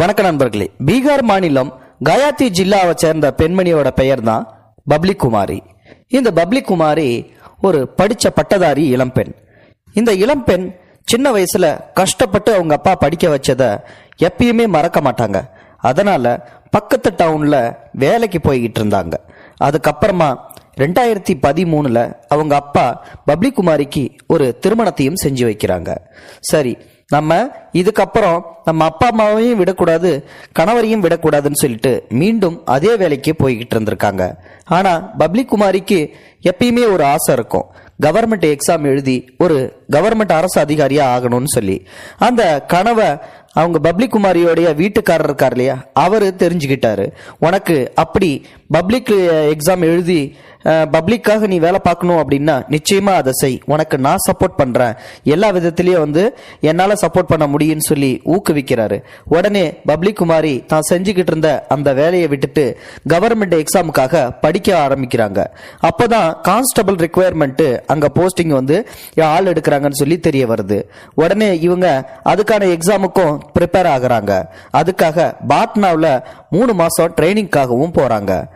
வணக்க நண்பர்களே பீகார் மாநிலம் கயாத்தி ஜில்லாவை சேர்ந்த பெண்மணியோட பெயர் தான் பப்ளி குமாரி இந்த பப்ளி குமாரி ஒரு படித்த பட்டதாரி இளம்பெண் இந்த இளம்பெண் சின்ன வயசுல கஷ்டப்பட்டு அவங்க அப்பா படிக்க வச்சதை எப்பயுமே மறக்க மாட்டாங்க. அதனால பக்கத்து டவுன்ல வேலைக்கு போய்கிட்டு இருந்தாங்க. அதுக்கப்புறமா ரெண்டாயிரத்தி பதிமூணில் அவங்க அப்பா பப்ளி குமாரிக்கு ஒரு திருமணத்தையும் செஞ்சு வைக்கிறாங்க. சரி நம்ம இதுக்கப்புறம் நம்ம அப்பா அம்மாவையும் விடக்கூடாது கணவரையும் விடக்கூடாதுன்னு சொல்லிட்டு மீண்டும் அதே வேலைக்கு போய்கிட்டு இருந்திருக்காங்க. ஆனால் பப்ளி குமாரிக்கு எப்பயுமே ஒரு ஆசை இருக்கும். கவர்மெண்ட் எக்ஸாம் எழுதி ஒரு கவர்மெண்ட் அரசு அதிகாரியாக ஆகணும்னு சொல்லி. அந்த கனவை அவங்க பப்ளி குமாரியோடைய வீட்டுக்காரர் இருக்கார் இல்லையா? அவர் தெரிஞ்சுக்கிட்டாரு. உனக்கு அப்படி பப்ளிக் எக்ஸாம் எழுதி பப்ளிக்காக நீ வேலை பார்க்கணும் அப்படின்னா நிச்சயமாக அதை செய். உனக்கு நான் சப்போர்ட் பண்ணுறேன் எல்லா விதத்துலேயும் வந்து என்னால் சப்போர்ட் பண்ண முடியும்னு சொல்லி ஊக்குவிக்கிறாரு. உடனே பப்ளிக் குமாரி தான் செஞ்சுக்கிட்டு இருந்த அந்த வேலையை விட்டுட்டு கவர்மெண்ட் எக்ஸாமுக்காக படிக்க ஆரம்பிக்கிறாங்க. அப்போ தான் கான்ஸ்டபிள் ரிக்குவயர்மெண்ட் அங்கே போஸ்டிங் வந்து ஆள் எடுக்கிறாங்கன்னு சொல்லி தெரிய வருது. உடனே இவங்க அதுக்கான எக்ஸாமுக்கும் ப்ரிப்பேர் ஆகுறாங்க. அதுக்காக பாட்னாவில் மூணு மாதம் ட்ரைனிங்காகவும் போகிறாங்க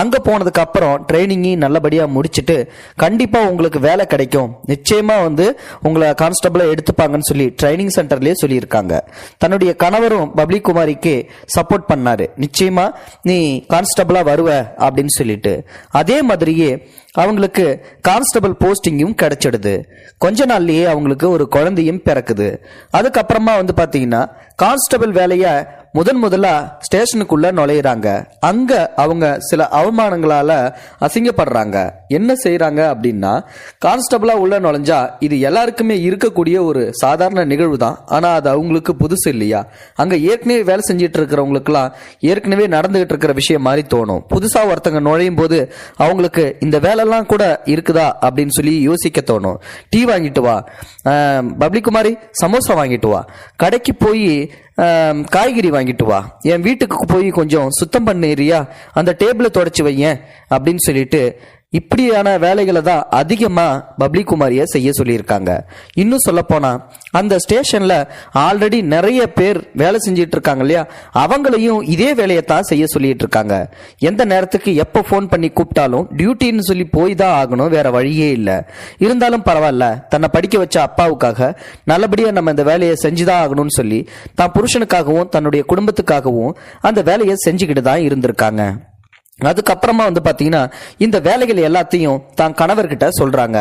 அங்கே போனதுக்கு அப்புறம் ட்ரைனிங்கையும் நல்லபடியாக முடிச்சுட்டு கண்டிப்பாக உங்களுக்கு வேலை கிடைக்கும். நிச்சயமாக வந்து உங்களை கான்ஸ்டபிளாக எடுத்துப்பாங்கன்னு சொல்லி ட்ரைனிங் சென்டர்லேயே சொல்லியிருக்காங்க. தன்னுடைய கணவரும் பப்ளிக் குமாரிக்கு சப்போர்ட் பண்ணாரு. நிச்சயமாக நீ கான்ஸ்டபிளாக வருவ அப்படின்னு சொல்லிட்டு. அதே மாதிரியே அவங்களுக்கு கான்ஸ்டபிள் போஸ்டிங்கும் கிடைச்சிடுது. கொஞ்ச நாள்லயே அவங்களுக்கு ஒரு குழந்தையும் பிறக்குது. அதுக்கப்புறமா வந்து பார்த்தீங்கன்னா கான்ஸ்டபிள் வேலையை முதன் முதலாக ஸ்டேஷனுக்குள்ளே நுழையிறாங்க. அங்கே அவங்க சில அவமானங்களால் அசிங்கப்படுறாங்க. என்ன செய்கிறாங்க அப்படின்னா கான்ஸ்டபுளாக உள்ள நுழைஞ்சா இது எல்லாருக்குமே இருக்கக்கூடிய ஒரு சாதாரண நிகழ்வு தான் ஆனால் அது அவங்களுக்கு புதுசு இல்லையா? அங்கே ஏற்கனவே வேலை செஞ்சிட்டு இருக்கிறவங்களுக்குலாம் ஏற்கனவே நடந்துகிட்டு இருக்கிற விஷயம் மாதிரி தோணும். புதுசாக ஒருத்தங்க நுழையும் போது அவங்களுக்கு இந்த வேலைலாம் கூட இருக்குதா அப்படின்னு சொல்லி யோசிக்க தோணும். டீ வாங்கிட்டு வா. பப்ளிக் குமாரி சமோசா வாங்கிட்டு வா. கடைக்கு போய் காய்கறி வாங்கிட்டு வா. என் வீட்டுக்கு போய் கொஞ்சம் சுத்தம் பண்ணிறியா அந்த டேபிளை தொடச்சி வையேன் அப்படின்னு சொல்லிட்டு இப்படியான வேலைகளை தான் அதிகமாக பப்ளி குமாரியை செய்ய சொல்லியிருக்காங்க. இன்னும் சொல்லப்போனால் அந்த ஸ்டேஷனில் ஆல்ரெடி நிறைய பேர் வேலை செஞ்சிட்டு இருக்காங்க இல்லையா? அவங்களையும் இதே வேலையை தான் செய்ய சொல்லிட்டு இருக்காங்க. எந்த நேரத்துக்கு எப்போ ஃபோன் பண்ணி கூப்பிட்டாலும் டியூட்டின்னு சொல்லி போய் தான் ஆகணும் வேற வழியே இல்லை. இருந்தாலும் பரவாயில்ல தன்னை படிக்க வச்ச அப்பாவுக்காக நல்லபடியாக நம்ம இந்த வேலையை செஞ்சுதான் ஆகணும்னு சொல்லி தான் புருஷனுக்காகவும் தன்னுடைய குடும்பத்துக்காகவும் அந்த வேலையை செஞ்சுக்கிட்டு தான் இருந்திருக்காங்க. அதுக்கப்புறமா வந்து பார்த்தீங்கன்னா இந்த வேலைகள் எல்லாத்தையும் தான் கணவர்கிட்ட சொல்கிறாங்க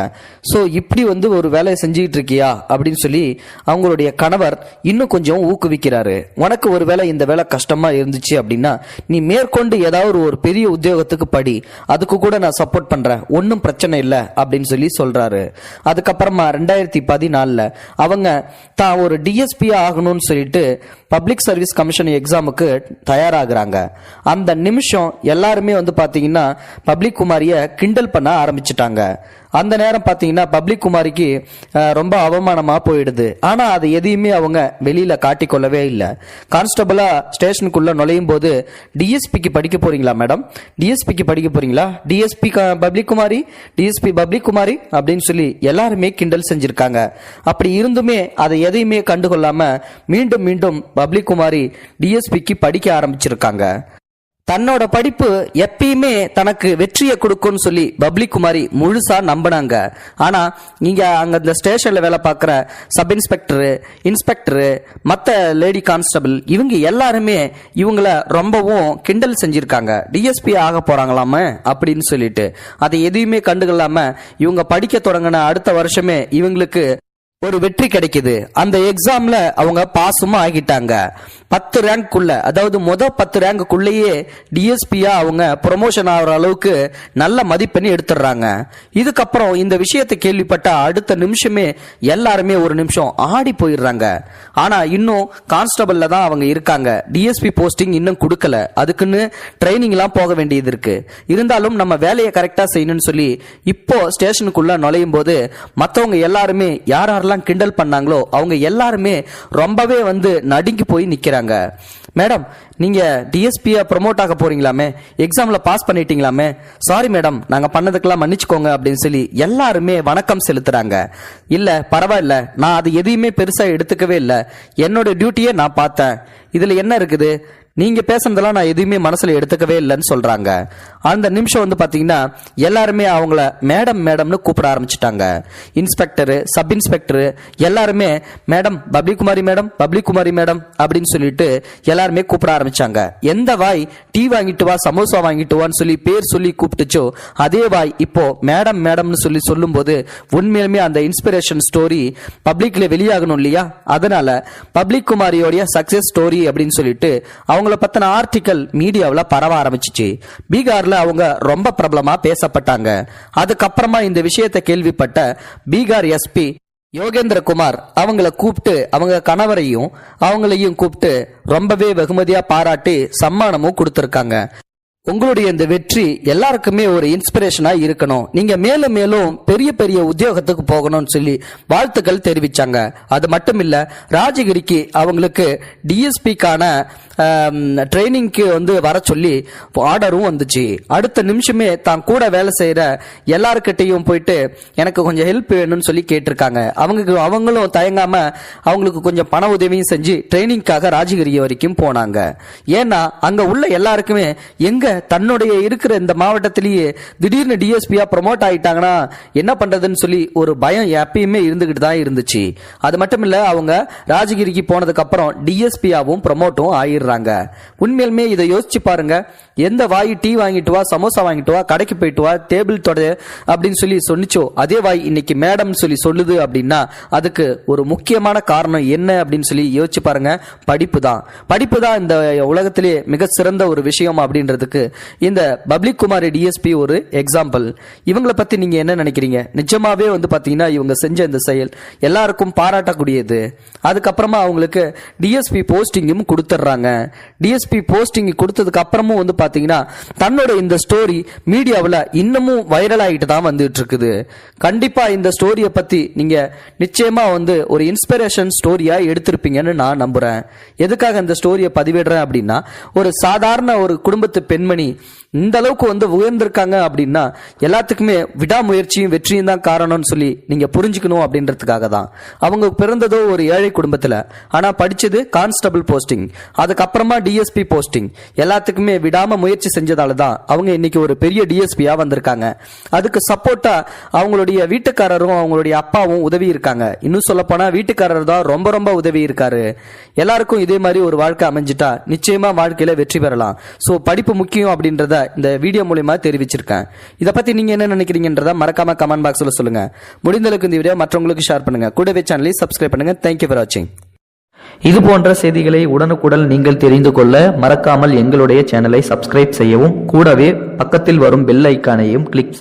ஸோ இப்படி வந்து ஒரு வேலையை செஞ்சுக்கிட்டு இருக்கியா அப்படின்னு சொல்லி அவங்களுடைய கணவர் இன்னும் கொஞ்சம் ஊக்குவிக்கிறாரு. உனக்கு ஒரு வேலை இந்த வேலை கஷ்டமாக இருந்துச்சு அப்படின்னா நீ மேற்கொண்டு ஏதாவது ஒரு பெரிய உத்தியோகத்துக்கு படி. அதுக்கு கூட நான் சப்போர்ட் பண்ணுறேன் ஒன்றும் பிரச்சனை இல்லை அப்படின்னு சொல்லி சொல்கிறாரு அதுக்கப்புறமா ரெண்டாயிரத்தி பதினாலில் அவங்க தான் ஒரு டிஎஸ்பியாக ஆகணும்னு சொல்லிட்டு பப்ளிக் சர்வீஸ் கமிஷன் எக்ஸாமுக்கு தயாராகிறாங்க. அந்த நிமிஷம் எல்லாருமே வந்து பார்த்தீங்கன்னா பப்ளிக் குமாரியை கிண்டல் பண்ண ஆரம்பிச்சிட்டாங்க. அந்த நேரம் பார்த்தீங்கன்னா பப்ளிக் குமாரிக்கு ரொம்ப அவமானமாக போயிடுது. ஆனால் அது எதையுமே அவங்க வெளியில் காட்டிக்கொள்ளவே இல்லை. கான்ஸ்டபுளாக ஸ்டேஷனுக்குள்ளே நுழையும் போது டிஎஸ்பிக்கு படிக்க போகிறீங்களா மேடம்? டிஎஸ்பிக்கு படிக்க போகிறீங்களா டிஎஸ்பி பப்ளிக் குமாரி? டிஎஸ்பி பப்ளிக் குமாரி? அப்படின்னு சொல்லி எல்லாருமே கிண்டல் செஞ்சுருக்காங்க. அப்படி இருந்துமே அதை எதையுமே கண்டுகொள்ளாமல் மீண்டும் மீண்டும் பப்ளிக் குமாரி டிஎஸ்பிக்கு படிக்க ஆரம்பிச்சிருக்காங்க. தன்னோட படிப்பு எப்பயுமே தனக்கு வெற்றியை கொடுக்கும்னு சொல்லி பப்ளி குமாரி முழுசா நம்பினாங்க. ஆனா இங்க அங்க இந்த ஸ்டேஷன்ல வேலை பார்க்குற சப் இன்ஸ்பெக்டரு இன்ஸ்பெக்டரு மற்ற லேடி கான்ஸ்டபிள் இவங்க எல்லாருமே இவங்கள ரொம்பவும் கிண்டல் செஞ்சிருக்காங்க. டிஎஸ்பி ஆக போறாங்களாம அப்படின்னு சொல்லிட்டு. அதை எதையுமே கண்டுகொள்ளாம இவங்க படிக்க தொடங்கின அடுத்த வருஷமே இவங்களுக்கு ஒரு வெற்றி கிடைக்குது. அந்த எக்ஸாம்ல அவங்க பாஸும் ஆகிட்டாங்க. பத்து ரேங்க்குள்ள அதாவது முத பத்து ரேங்குக்குள்ளேயே டிஎஸ்பியா அவங்க ப்ரொமோஷன் ஆகிற அளவுக்கு நல்ல மதிப்பெண் எடுத்துடுறாங்க. இதுக்கப்புறம் இந்த விஷயத்தை கேள்விப்பட்ட அடுத்த நிமிஷமே எல்லாருமே ஒரு நிமிஷம் ஆடி போயிடுறாங்க. ஆனா இன்னும் கான்ஸ்டபிள்ல தான் அவங்க இருக்காங்க. டிஎஸ்பி போஸ்டிங் இன்னும் கொடுக்கல. அதுக்குன்னு ட்ரைனிங் எல்லாம் போக வேண்டியது இருக்கு. இருந்தாலும் நம்ம வேலையை கரெக்டா செய்யணும்னு சொல்லி இப்போ ஸ்டேஷனுக்குள்ள நுழையும் போது மற்றவங்க எல்லாருமே யார் யாரெல்லாம் கிண்டல் பண்ணாங்களோ அவங்க எல்லாருமே ரொம்பவே வந்து நடுங்கி போய் நிக்கிறாங்க. மேடம் நீங்க டிஎஸ்பியை ப்ரொமோட் ஆக போறீங்களாமே? எக்ஸாம்ல பாஸ் பண்ணிட்டீங்களாமே? சாரி மேடம் நாங்க பண்ணதுக்கெல்லாம் மன்னிச்சுக்கோங்க அப்படின்னு சொல்லி எல்லாருமே வணக்கம் செலுத்துறாங்க. இல்லை பரவாயில்ல நான் அது எதையுமே பெருசா எடுத்துக்கவே இல்லை. என்னோட டியூட்டியை நான் பார்த்தேன். இதுல என்ன இருக்குது? நீங்க பேசுனதெல்லாம் நான் எதுவுமே மனசுல எடுத்துக்கவே இல்லைன்னு சொல்றாங்க. அந்த நிமிஷம் வந்து பாத்தீங்கன்னா எல்லாருமே அவங்கள மேடம் மேடம்னு கூப்பிட ஆரம்பிச்சிட்டாங்க. இன்ஸ்பெக்டரு சப் இன்ஸ்பெக்டரு எல்லாருமே madam Babli Kumari madam Babli Kumari madam அப்படின்னு சொல்லிட்டு எல்லாருமே கூப்பிட ஆரம்பிச்சாங்க. எந்த வாய் டீ வாங்கிட்டு வா சமோசா வாங்கிட்டு வான்னு சொல்லி பேர் சொல்லி கூப்பிட்டுச்சோ அதே வாய் இப்போ மேடம் மேடம்னு சொல்லி சொல்லும்போது உண்மையிலுமே அந்த இன்ஸ்பிரேஷன் ஸ்டோரி பப்ளிக்ல வெளியாகணும் இல்லையா? அதனால பப்ளிக் குமாரியோடைய சக்சஸ் ஸ்டோரி அப்படின்னு சொல்லிட்டு அவங்க அவங்கள பத்தின ஆர்டிக்கல் மீடியாவில் பரவ ஆரம்பிச்சிச்சு. பீகார்ல அவங்க ரொம்ப பிரபலமா பேசப்பட்டாங்க. அதுக்கப்புறமா இந்த விஷயத்தை கேள்விப்பட்ட பீகார் எஸ்பி யோகேந்திர குமார் அவங்கள கூப்பிட்டு அவங்க கணவரையும் அவங்களையும் கூப்பிட்டு ரொம்பவே வெகுமதியா பாராட்டி சம்மானமும் கொடுத்துருக்காங்க. உங்களுடைய இந்த வெற்றி எல்லாருக்குமே ஒரு இன்ஸ்பிரேஷனா இருக்கணும். நீங்க மேலும் மேலும் பெரிய பெரிய உத்தியோகத்துக்கு போகணும்னு சொல்லி வாழ்த்துக்கள் தெரிவிச்சாங்க. அது மட்டும் இல்ல ராஜகிரிக்கு அவங்களுக்கு டிஎஸ்பிக்கான ட்ரைனிங்க்கு வந்து வர சொல்லி ஆர்டரும் வந்துச்சு. அடுத்த நிமிஷமே தான் கூட வேலை செய்யற எல்லாருக்கிட்டையும் போயிட்டு எனக்கு கொஞ்சம் ஹெல்ப் வேணும்னு சொல்லி கேட்டிருக்காங்க. அவங்க அவங்களும் தயங்காம அவங்களுக்கு கொஞ்சம் பண உதவியும் செஞ்சு ட்ரைனிங்காக ராஜகிரி வரைக்கும் போனாங்க. ஏன்னா அங்க உள்ள எல்லாருக்குமே எங்க தன்னுடைய இருக்கிற இந்த மாவட்டத்திலேயே திடீர்னு டிஎஸ்பியா ப்ரொமோட் ஆயிட்டாங்கன்னா என்ன பண்றதுன்னு சொல்லி ஒரு பயம் எப்பயுமே இருந்துகிட்டு தான் இருந்துச்சு. அது மட்டும் இல்ல அவங்க ராஜகிரிக்கு போனதுக்கு அப்புறம் டிஎஸ்பியாவும் ப்ரொமோட்டும் ஆயிடுறாங்க. உண்மையிலுமே இதை யோசிச்சு பாருங்க. எந்த வாய் டீ வாங்கிட்டு வா சமோசா வாங்கிட்டு வா கடைக்கு போயிட்டு வா டேபிள் தொட அப்படின்னு சொல்லி சொன்னிச்சோ அதே வாய் இன்னைக்கு மேடம் சொல்லி சொல்லுது அப்படின்னா அதுக்கு ஒரு முக்கியமான காரணம் என்ன அப்படின்னு சொல்லி யோசிச்சு பாருங்க. படிப்பு தான். படிப்பு தான் இந்த உலகத்திலே மிக சிறந்த ஒரு விஷயம் அப்படின்றதுக்கு. இந்த பப்ளிக் குமாரி டிஎஸ்பி ஒரு எக்ஸாம்பிள் இவங்களை பத்தி நீங்க என்ன நினைக்கிறீங்க? நிஜமாவே வந்து பாத்தீங்கன்னா இவங்க செஞ்ச இந்த செயல் எல்லாருக்கும் பாராட்டக்கூடியது. அதுக்கப்புறமா அவங்களுக்கு டிஎஸ்பி போஸ்டிங்கும் கொடுத்துட்றாங்க. டிஎஸ்பி போஸ்டிங் கொடுத்ததுக்கு அப்புறமும் வந்து பார்த்தீங்கன்னா தன்னோட இந்த ஸ்டோரி மீடியாவில் இன்னமும் வைரல் ஆகிட்டு தான் வந்துட்டு இருக்குது கண்டிப்பாக இந்த ஸ்டோரியை பற்றி நீங்கள் நிச்சயமாக வந்து ஒரு இன்ஸ்பிரேஷன் ஸ்டோரியாக எடுத்திருப்பீங்கன்னு நான் நம்புகிறேன் எதுக்காக இந்த ஸ்டோரியை பதிவிடுறேன் அப்படின்னா ஒரு சாதாரண ஒரு குடும்பத்து பெண்மணி இந்த அளவுக்கு வந்து உயர்ந்திருக்காங்க அப்படின்னா எல்லாத்துக்குமே விடாமுயற்சியும் வெற்றியும் தான் காரணம்னு சொல்லி நீங்க புரிஞ்சுக்கணும் அப்படின்றதுக்காக தான். அவங்க பிறந்ததோ ஒரு ஏழை குடும்பத்துல. ஆனா படிச்சது கான்ஸ்டபிள் போஸ்டிங். அதுக்கப்புறமா டிஎஸ்பி போஸ்டிங். எல்லாத்துக்குமே விடாம முயற்சி செஞ்சதால தான் அவங்க இன்னைக்கு ஒரு பெரிய டிஎஸ்பியா வந்திருக்காங்க. அதுக்கு சப்போர்ட்டா அவங்களுடைய வீட்டுக்காரரும் அவங்களுடைய அப்பாவும் உதவி இருக்காங்க. இன்னும் சொல்ல போனா வீட்டுக்காரர் தான் ரொம்ப ரொம்ப உதவி இருக்காரு. எல்லாருக்கும் இதே மாதிரி ஒரு வாழ்க்கை அமைஞ்சிட்டா நிச்சயமா வாழ்க்கையில வெற்றி பெறலாம். சோ படிப்பு முக்கியம் அப்படின்றத இந்த வீடியோ மூலியமா தெரிவிச்சிருக்கேன். இதை பத்தி நீங்க என்ன நினைக்கிறீங்கன்றத மறக்காம கமெண்ட் பாக்ஸ்ல சொல்லுங்க. முடிந்த அளவுக்கு இந்த வீடியோ மற்றவங்களுக்கு ஷேர் பண்ணுங்க. கூடவே சேனலை சப்ஸ்கிரைப் பண்ணுங்க. தேங்க்யூ ஃபார் வாட்சிங் இது போன்ற செய்திகளை உடனுக்குடன் நீங்கள் தெரிந்து கொள்ள மறக்காமல் எங்களுடைய சேனலை சப்ஸ்கிரைப் செய்யவும் கூடவே பக்கத்தில் வரும் பெல் ஐக்கானையும் கிளிக்